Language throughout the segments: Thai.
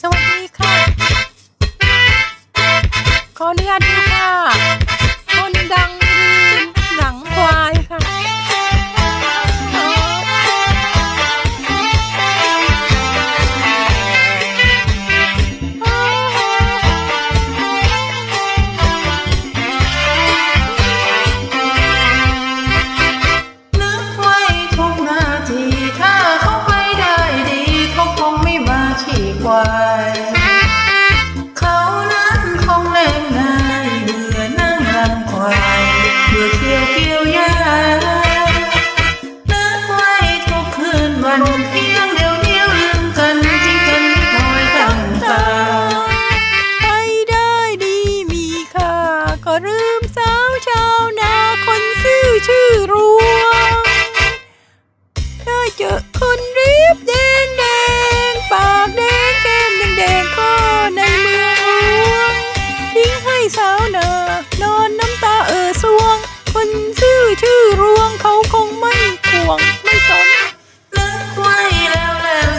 สวัสดีค่ะ ขออนุญาตดูค่ะ คนดังรีมหนังควายค่ะ ไว้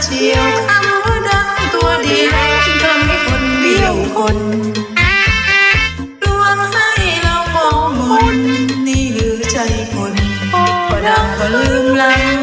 เชียวเขาดังตัวเดียวทำคนเดียวคนลวงให้เรามองมนนี่หรือใจคนพอดังก็ลืมลัง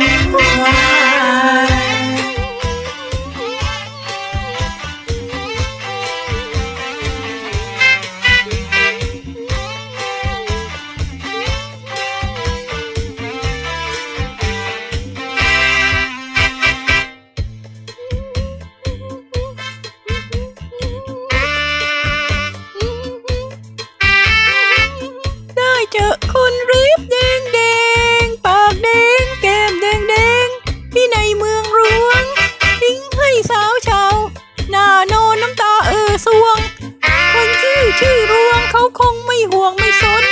น้ำตาเออสวง คนชื่อชื่อรวงเขาคงไม่ห่วงไม่สน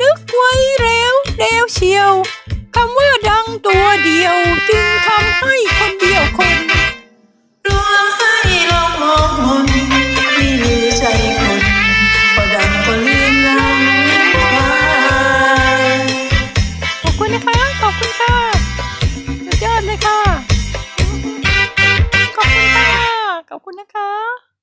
นึกไว้แล้วเล้วเชียวคำว่าดัง ขอบคุณนะคะ